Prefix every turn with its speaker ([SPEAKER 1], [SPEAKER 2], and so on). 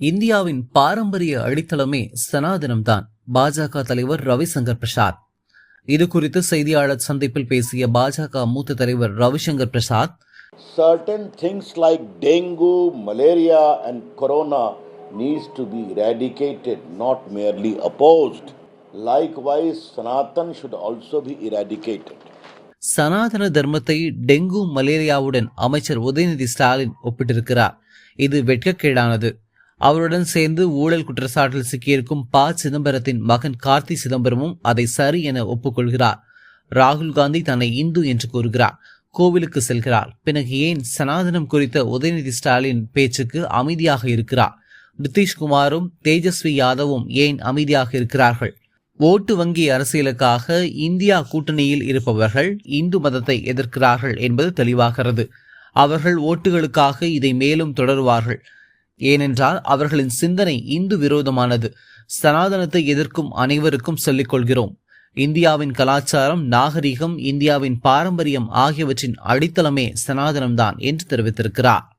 [SPEAKER 1] இந்தியாவின் பாரம்பரிய அடித்தளமே சனாதனம்தான் பாஜக தலைவர் ரவிசங்கர் பிரசாத் இது குறித்து செய்தியாளர் சந்திப்பில் பேசிய பாஜக மூத்த தலைவர் Ravishankar Prasad
[SPEAKER 2] certain things like dengue, malaria, and corona needs to be eradicated, not merely opposed. Likewise, Sanatan should also be eradicated.
[SPEAKER 1] Sanatana தர்மத்தை டெங்கு மலேரியாவுடன் அமைச்சர் உதயநிதி ஸ்டாலின் ஒப்பிட்டிருக்கிறார் இது வெட்கக்கேடானது அவருடன் சேர்ந்து ஊழல் குற்றச்சாட்டில் சிக்கியிருக்கும் ப. சிதம்பரத்தின் மகன் கார்த்தி சிதம்பரமும் அதை சரி என ஒப்புக்கொள்கிறார். ராகுல் காந்தி தன்னை இந்து என்று கூறுகிறார். கோவிலுக்கு செல்கிறார். பிறகு ஏன் சனாதனம் குறித்த உதயநிதி ஸ்டாலின் பேச்சுக்கு அமைதியாக இருக்கிறார்? நிதிஷ்குமாரும் தேஜஸ்வி யாதவும் ஏன் அமைதியாக இருக்கிறார்கள்? ஓட்டு வங்கி அரசியலுக்காக இந்தியா கூட்டணியில் இருப்பவர்கள் இந்து மதத்தை எதிர்க்கிறார்கள் என்பது தெளிவாகிறது. அவர்கள் ஓட்டுகளுக்காக இதை மேலும் தொடருவார்கள். ஏனென்றால் அவர்களின் சிந்தனை இந்து விரோதமானது. சனாதனத்தை எதிர்க்கும் அனைவருக்கும் சொல்லிக் கொள்கிறோம் இந்தியாவின் கலாச்சாரம் நாகரிகம் இந்தியாவின் பாரம்பரியம் ஆகியவற்றின் அடித்தளமே சனாதனம்தான் என்று தெரிவித்திருக்கிறார்.